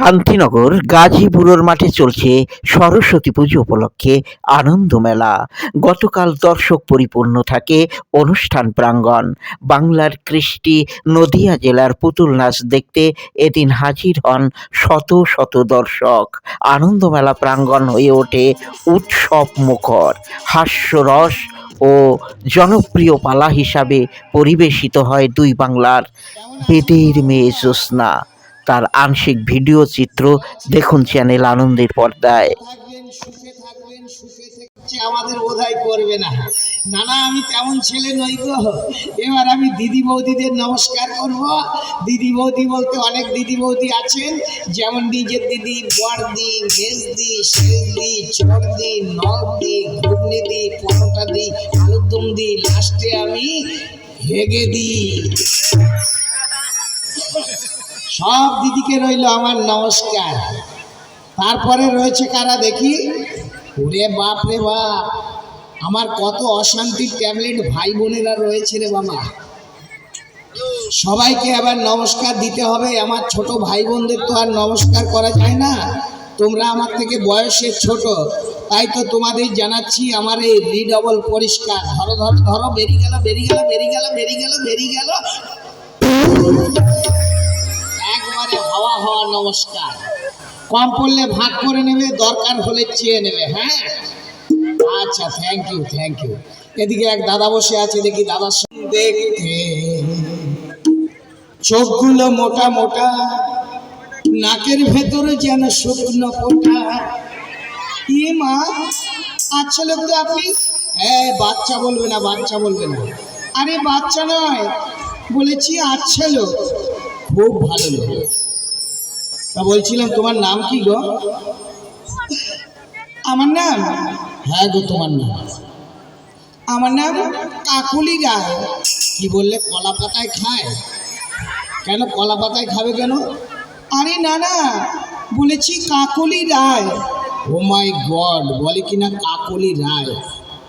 শান্তিনগর গাজীপুরের মাঠে চলছে সরস্বতী পুজো উপলক্ষে আনন্দ মেলা। গতকাল দর্শক পরিপূর্ণ থাকে অনুষ্ঠান প্রাঙ্গণ। বাংলার কৃষ্টি নদিয়া জেলার পুতুল নাচ দেখতে এদিন হাজির হন শত শত দর্শক। আনন্দ মেলা প্রাঙ্গণ হয়ে ওঠে উৎসব মুখর। হাস্যরস ও জনপ্রিয় পালা হিসাবে পরিবেশিত হয় দুই বাংলার বেদের মেয়ে জ্যোৎস্না। তার আংশিক ভিডিও চিত্র দেখুন চ্যানেল আনন্দের পর্দায়। আমাদের বোধহয় করবে না। না না আমি তেমন ছেলে নই গো? এবার আমি দিদি বৌদিদের নমস্কার করব। দিদি বৌদি বলতে অনেক দিদি বৌদি আছেন, যেমন নিজের দিদি বড়দি মেজদি শেলদি, চড়দি, নলদি ঘুগনি দি পরোটা দি আলুর দম দি লাস্টে আমি হেগে দিই সব দিদিকে রইল আমার নমস্কার। তারপরে রয়েছে কারা দেখি? ওরে বাপ রে বাপ, আমার কত অশান্তির ট্যাবলেট ভাই বোনেরা রয়েছে রে বাবা। সবাইকে আবার নমস্কার দিতে হবে, আমার ছোট ভাই বোনদের তো আর নমস্কার করা যায় না। তোমরা আমার থেকে বয়সে ছোট, তাই তো তোমাদের জানাচ্ছি আমার এই রিডবল পরিষ্কার। ধরো ধরো ধরো, বেরিয়ে গেল বেরিয়ে গেল বেরিয়ে গেল বেরিয়ে গেল বেরিয়ে গেল। হাওয়া নমস্কার। কম পড়লে ভাগ করে নেবে, দরকার হলে চেয়ে নেবে হ্যাঁ? আচ্ছা থ্যাংক ইউ থ্যাংক ইউ এদিকে এক দাদা বসে আছে, দেখি সঙ্গে দেখতে। চোখগুলো মোটা মোটা, নাকের ভেতরে যেন শুকনো ফোটা। ই মা আচ্ছা লোক তো আপনি? হ্যাঁ বাচ্চা বলবে না, বাচ্চা বলবে না। আরে বাচ্চা নয়, বলেছি আচ্ছা লোক। খুব ভালো লোক। তা বলছিলাম তোমার নাম কি গো? আমার নাম? হ্যাঁ গো তোমার নাম। আমার নাম কাকুলি রায়। কি বললে কলা পাতায় খায়? কেন কলা পাতায় খাবে কেন? আরে না না বলেছি কাকলি রায়। ও মাই গড বলে কিনা কাকলি রায়।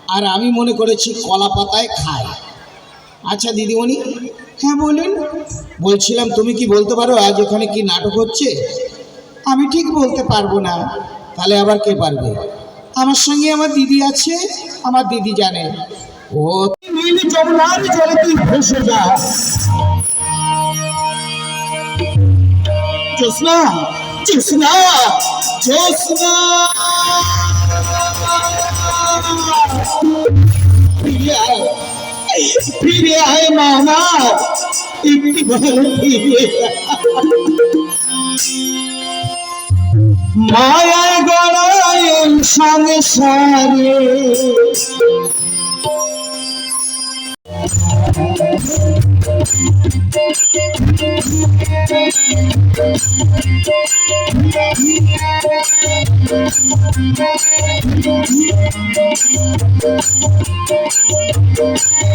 আর আমি মনে করেছি কলা পাতায় খায়। আচ্ছা দিদিমণি হ্যাঁ বলুন। বলছিলাম তুমি কি বলতে পারো আজ এখানে কি নাটক হচ্ছে? আমি ঠিক বলতে পারব না। তাহলে আবার কে পারবে? আমার সঙ্গে আমার দিদি আছে আমার দিদি জানে। ও নীল যমুনার জলে তুই ভেসে যা। জোসনা জোসনা জোসনা ফিরে আয় ফিরে আয় মামা একটি ভালো ফিরে মায়ায় গড়ায়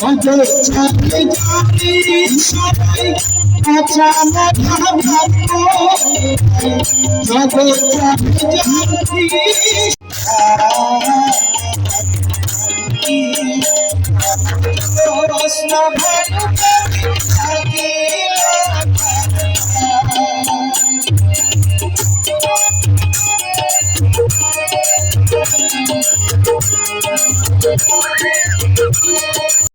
জগৎ ছাড়তে জানি সবাই আচানক ভাবো জগৎ ছাড়তে জানি প্রশ্ন